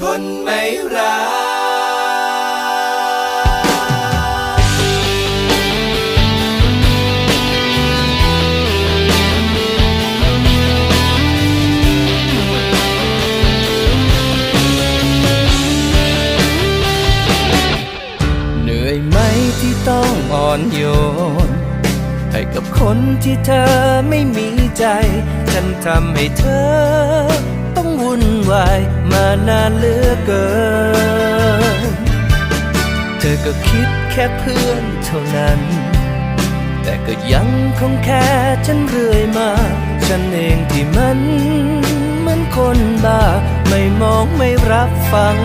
คนไม่รักเหนื่อยไหมที่ต้องอ่อนโยน ให้กับคนที่เธอไม่มีใจ ฉันทำให้เธอ วุ่นวายมานานเหลือเกิน เธอก็คิดแค่เพื่อนเท่านั้น แต่ก็ยังคงแค่ฉันเรื่อยมา ฉันเองที่มันเหมือนคนบ้า ไม่มองไม่รับฟัง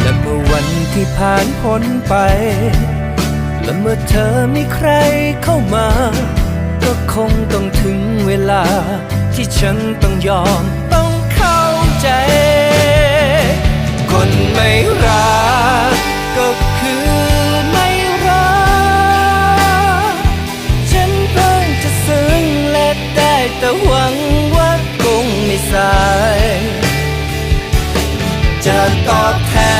และเมื่อวันที่ผ่านพ้นไป และเมื่อเธอมีใครเข้ามา ก็คงต้องถึงเวลา ที่ฉันต้องยอมต้องเข้าใจ คนไม่รักก็คือไม่รัก ฉันเพิ่งจะซึ้งและได้แต่หวังว่าคงไม่สาย จะตอบแทน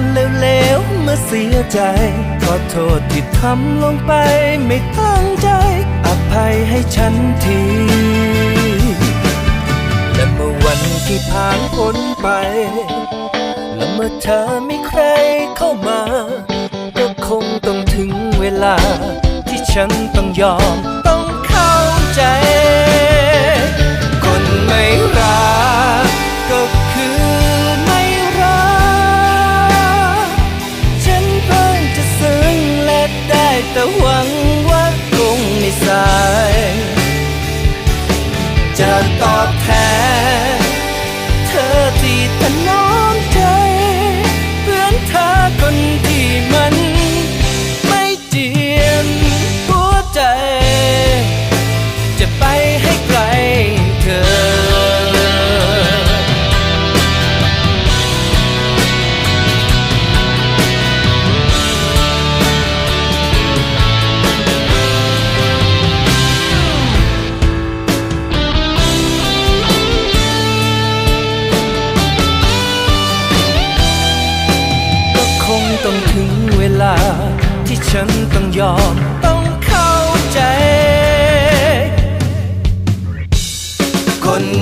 อาการเลวๆเมื่อเสียใจ ขอโทษที่ทำลงไปไม่ตั้งใจ อภัยให้ฉันทีและเมื่อวันที่ผ่านพ้นไป และเมื่อเธอไมีใครเข้ามา ก็คงต้องถึงเวลา ที่ฉันต้องยอมต้อง ตอบแทน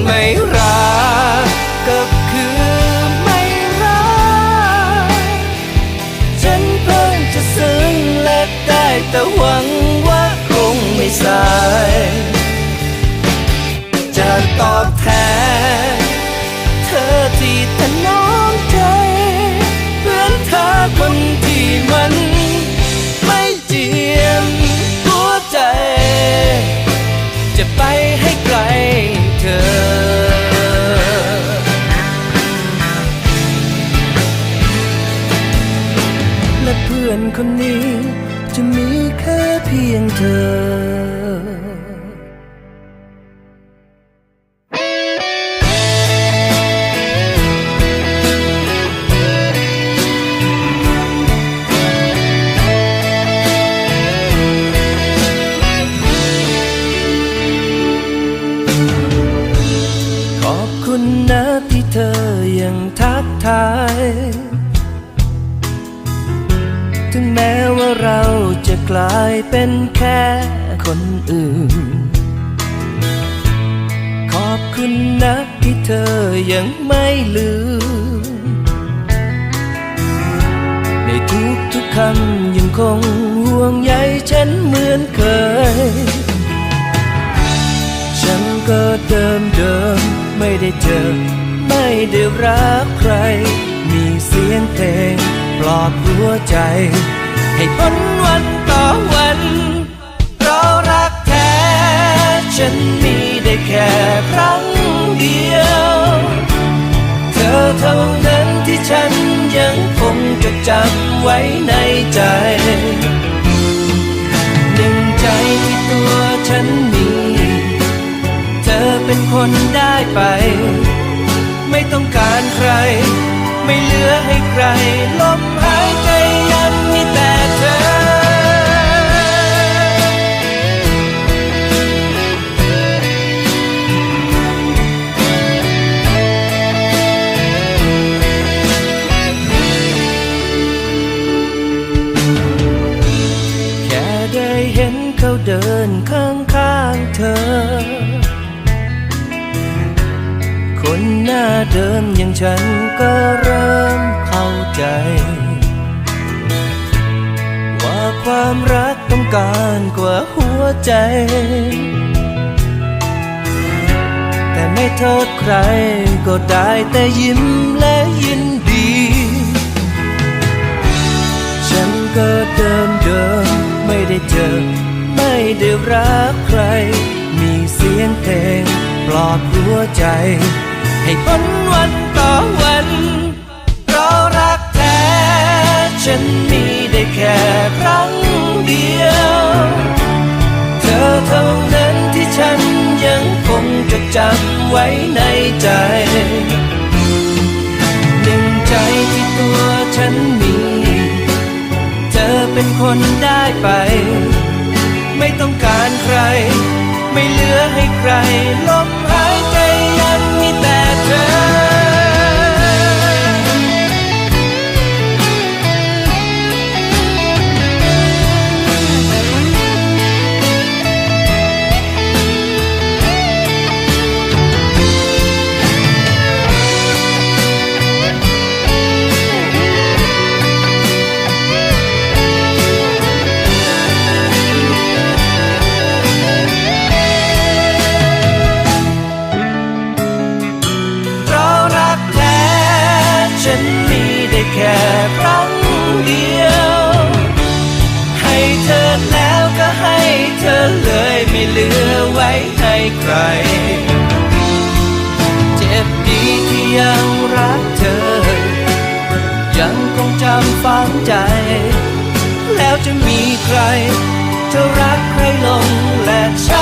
ไม่รัก คนนี้ จะมีแค่เพียงเธอ เป็นแค่คนอื่น ขอบคุณนะที่เธอยังไม่ลืม ในทุกทุกคำยังคงห่วงใยฉันเหมือนเคย ฉันก็เดิมเดิมไม่ได้เจอ ไม่ได้รักใคร มีเสียงเพลงปลอบหัวใจ ให้พ้นวันต่อวัน เพราะรักแท้ ฉันมีได้แค่ครั้งเดียว เธอเท่านั้นที่ฉันยังคงจดจำไว้ในใจ คนหน้าเดิมอย่างฉันก็เริ่มเข้าใจ ว่าความรักต้องการกว่าหัวใจ แต่ไม่โทษใครก็ได้แต่ยิ้มและยินดี ฉันก็เดิมเดิมไม่ได้เจอ ไม่ได้รักใคร มีเสียงเพลงปลอบหัวใจ ให้พ้นวันต่อวัน เพราะรักแท้ ฉันมีได้แค่ครั้งเดียว เธอเท่านั้นที่ฉันยังคงจดจำไว้ในใจหนึ่งใจที่ตัวฉันมี เธอเป็นคนได้ไป ไม่ต้องการใคร ไม่เหลือให้ใครลม เธอรักใครลงและฉัน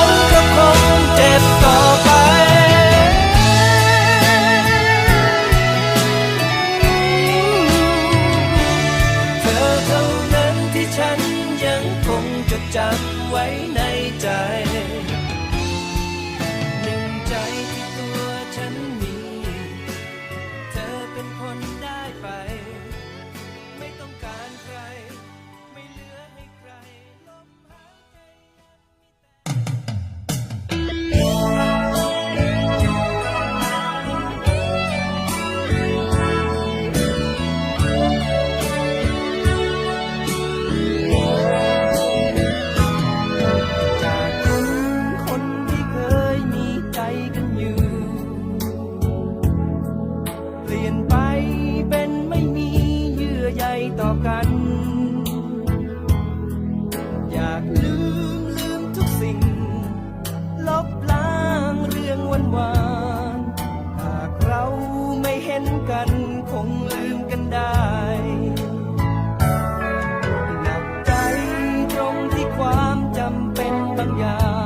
ำเป็นบางอย่าง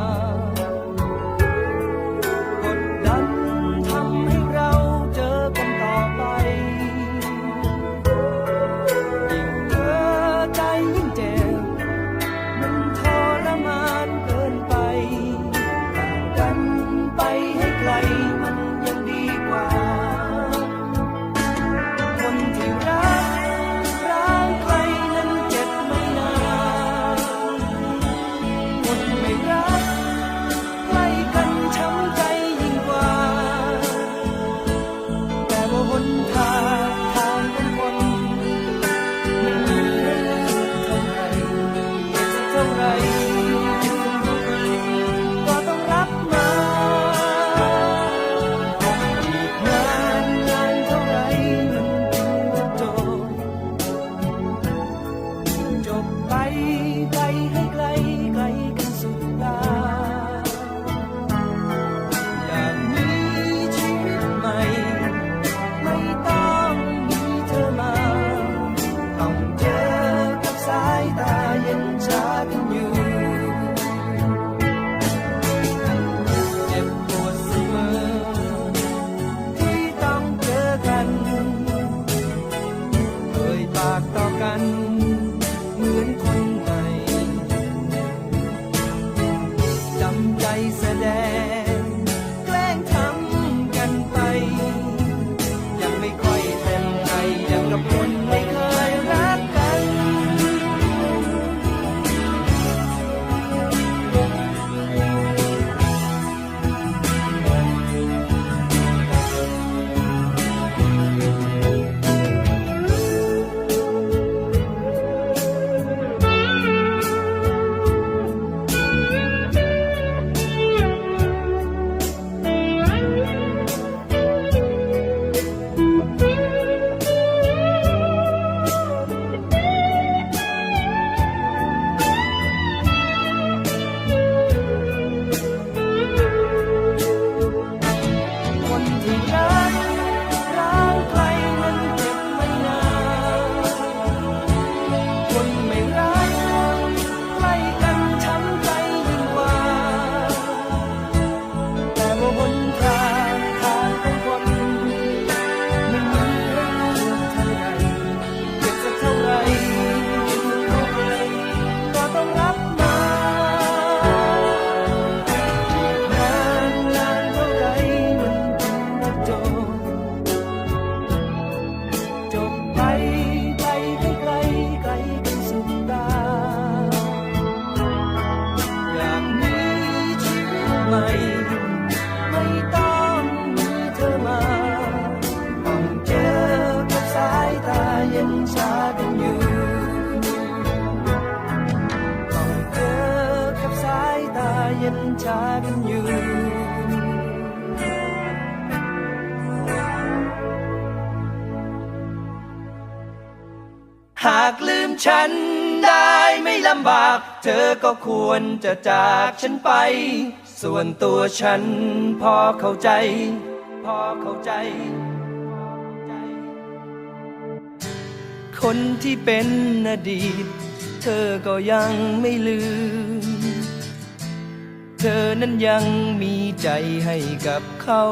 ย็นชากันอยู่ หากลืมฉันได้ไม่ลำบาก เธอก็ควรจะจากฉันไป ส่วนตัวฉันพอเข้าใจ พอเข้าใจ คนที่เป็นอดีต เธอก็ยังไม่ลืม เธอนั้นยังมีใจให้กับเขา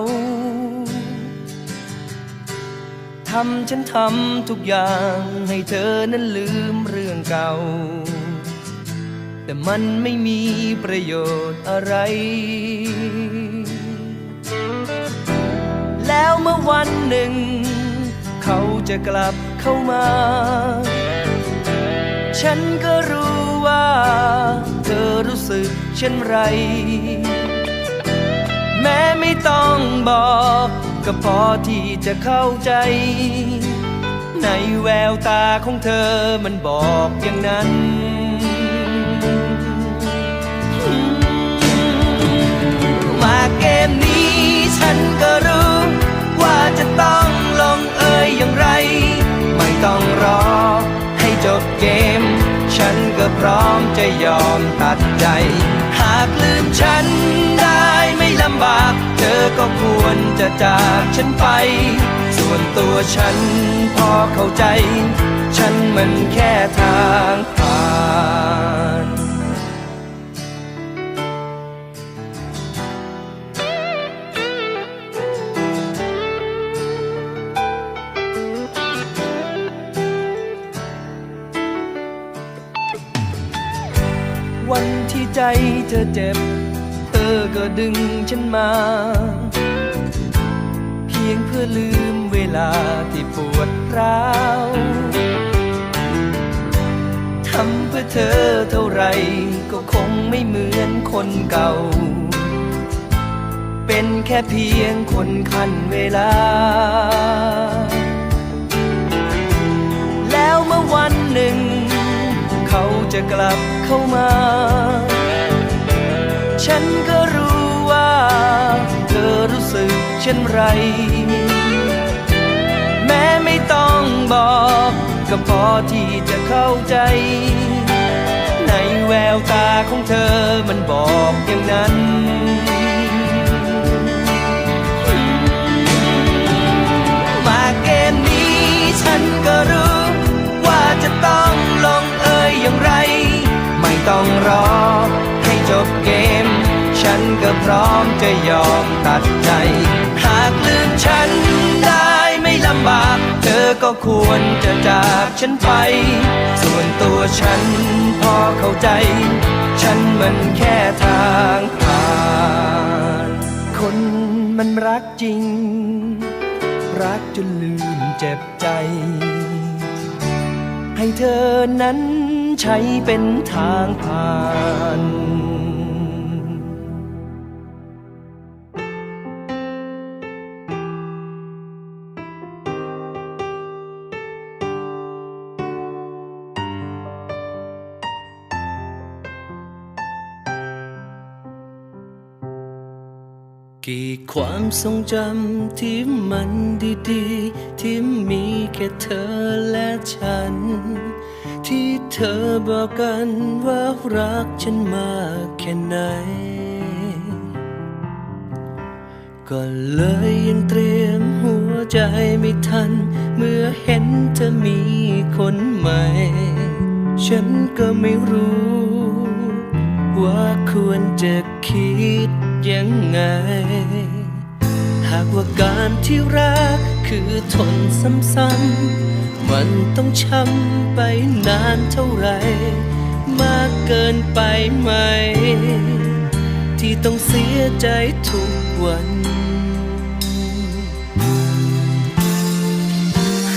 ทำฉันทำทุกอย่างให้เธอนั้นลืมเรื่องเก่า แต่มันไม่มีประโยชน์อะไร แล้วเมื่อวันหนึ่ง เขาจะกลับ เข้ามา ฉันก็รู้ว่า เธอรู้สึกเช่นไร แม้ไม่ต้องบอก ก็พอที่จะเข้าใจ ในแววตาของเธอมันบอกอย่างนั้นมาเกมนี้ฉันก็รู้ ต้องรอ ให้จบเกม ฉันก็พร้อมจะยอมตัดใจ หากลืมฉันได้ไม่ลำบาก เธอก็ควรจะจากฉันไป ส่วนตัวฉันพอเข้าใจ ฉันมันแค่ทางผ่านวัน ใจเธอเจ็บ เธอก็ดึงฉันมา เพียงเพื่อลืมเวลาที่ปวดร้าวทำเพื่อเธอเท่าไรก็คงไม่เหมือนคนเก่า เป็นแค่เพียงคนคันเวลา แล้วเมื่อวันหนึ่ง เขาจะกลับเข้ามา ฉันก็รู้ว่า เธอรู้สึกเช่นไร แม้ไม่ต้องบอก ก็พอที่จะเข้าใจ ในแววตาของเธอมันบอกอย่างนั้นมาเกมนี้ฉันก็รู้ว่าจะต้องลงเอยอย่างไร ไม่ต้องรอให้จบ ก็พร้อมจะยอมตัดใจ หากลืมฉันได้ไม่ลำบาก เธอก็ควรจะจากฉันไป ส่วนตัวฉันพอเข้าใจ ฉันมันแค่ทางผ่าน คนมันรักจริง รักจนลืมเจ็บใจ ให้เธอนั้นใช้เป็นทางผ่าน กี่ความทรงจำที่มันดีๆ ที่มีแค่เธอและฉัน ที่เธอบอกกันว่ารักฉันมากแค่ไหน ก็เลยยังเตรียมหัวใจไม่ทัน เมื่อเห็นเธอมีคนใหม่ ฉันก็ไม่รู้ ว่าควรจะ คิดยังไง หากว่าการที่รักคือทนซ้ำๆมันต้องช้ำไปนานเท่าไร มากเกินไปไหม ที่ต้องเสียใจทุกวัน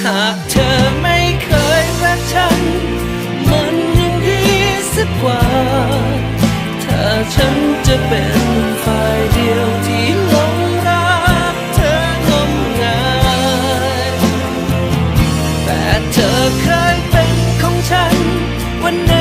หากเธอไม่เคยรักฉัน มันยังดีสักกว่า ฉันจะเป็นฝ่ายเดียวที่หลงรักเธองมงายแต่เธอเคยเป็นของฉันวันหนึ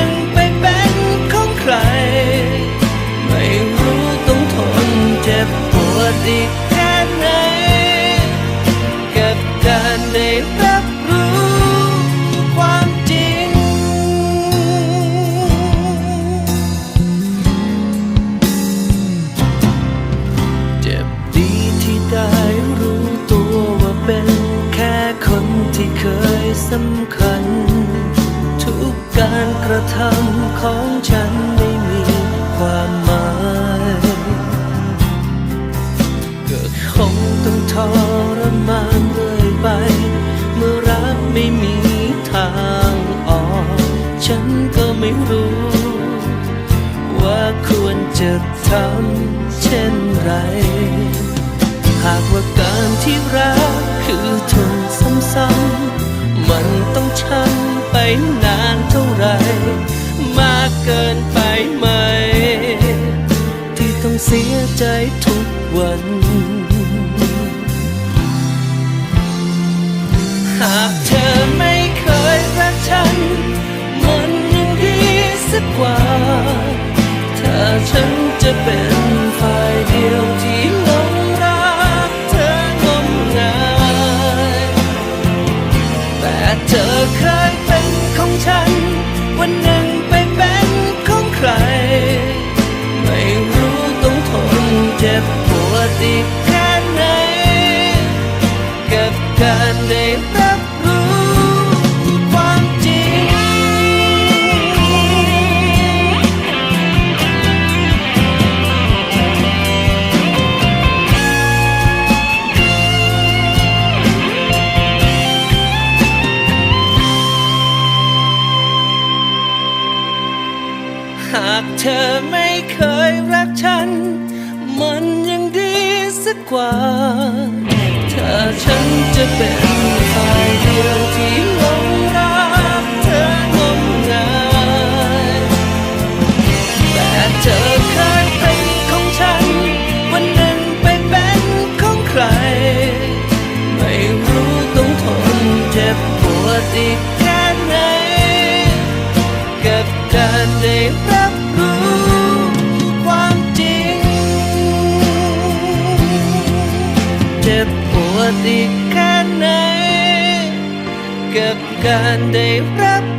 ่งไปเป็น ทรมานเรื่อยไป เมื่อรักไม่มีทางออก ฉันก็ไม่รู้ ว่าควรจะทำเช่นไร หากว่าการที่รักคือทนซ้ำๆมันต้องช้ำไปนานเท่าไหรมากเกินไปไหม ที่ต้องเสียใจทุกวัน กว่า ถ้าฉันจะเป็นฝ่ายเดียวที่หลงรักเธองมงายแต่เธอเคยเป็นของฉัน วันหนึ่งไปเป็นของใคร ไม่รู้ต้องทนเจ็บปวดอีกแค่ไหนกับการได้รับ กับการได้รับ